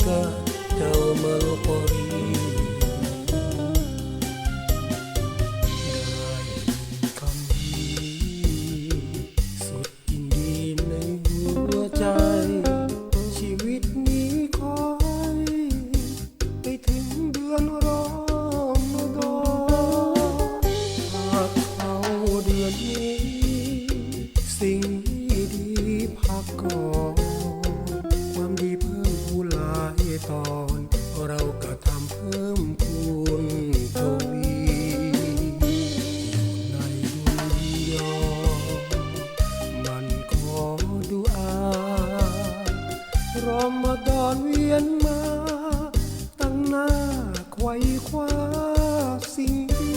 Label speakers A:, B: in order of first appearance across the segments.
A: mereka Daumal Qori ได้คำนี้สุดยินดีในหัวใจ ชีวิตนี้คอยไปถึงเดือนรอมฎอนหากเขาเดือนนี้ สิ่ง เราก็ทำเพิ่มพูนทวีอยู่ในดุนยอมันขอดูอารอมฎอนเวียนมา ตั้งหน้าไขว้คว้าสิ่งดี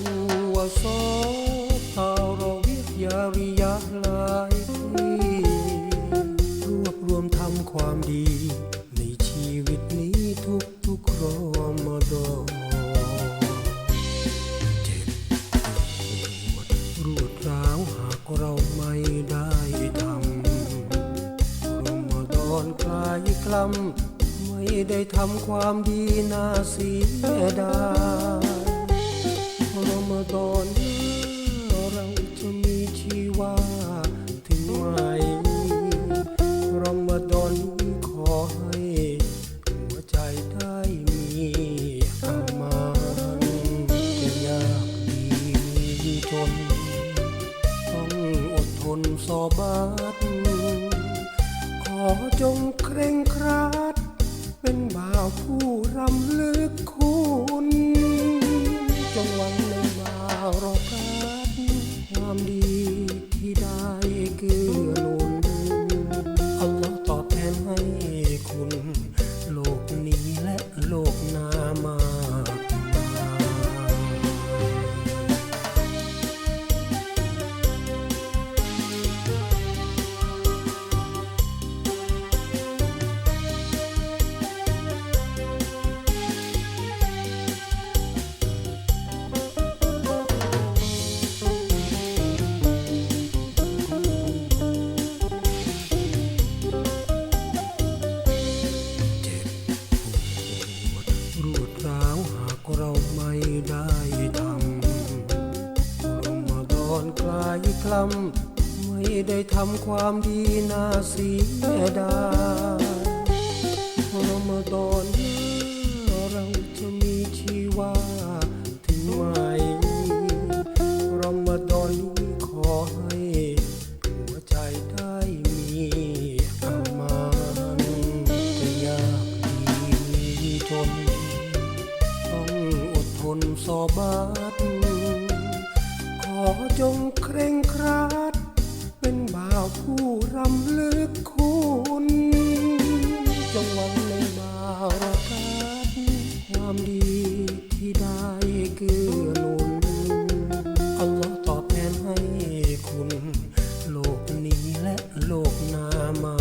A: หัวซอตาเราวิทยาริยะหลา กล้ำไม่ได้ทำความดีน่าเสียดายรมฎอนเราจะมีชีวาถึงไหมรมฎอนขอให้หัวใจได้มีอามันจะยากดีจน ต้องอดทนสอบัด จงเคร่งครัด เป็นบ่าวผู้รำลึกคุณจงหวังในบ่าวรอกัดความดีที่ได้เกื้อหนุน ที่คลำไม่ได้ทำความดีน่าเสียดายรอมฎอนเราจะมีชีวาถึงไหมรอมฎอนนี้ขอให้หัวใจได้มีอามานจะยากดีจนต้องอดทนสอบบาด จงเคร่งครัด เป็นบ่าวผู้รำลึกคุณจงหวังในบ่าวรักความดีที่ได้เกื้อหนุนอัลลอฮ์ตอบแทนให้คุณ โลกนี้และโลกหน้ามา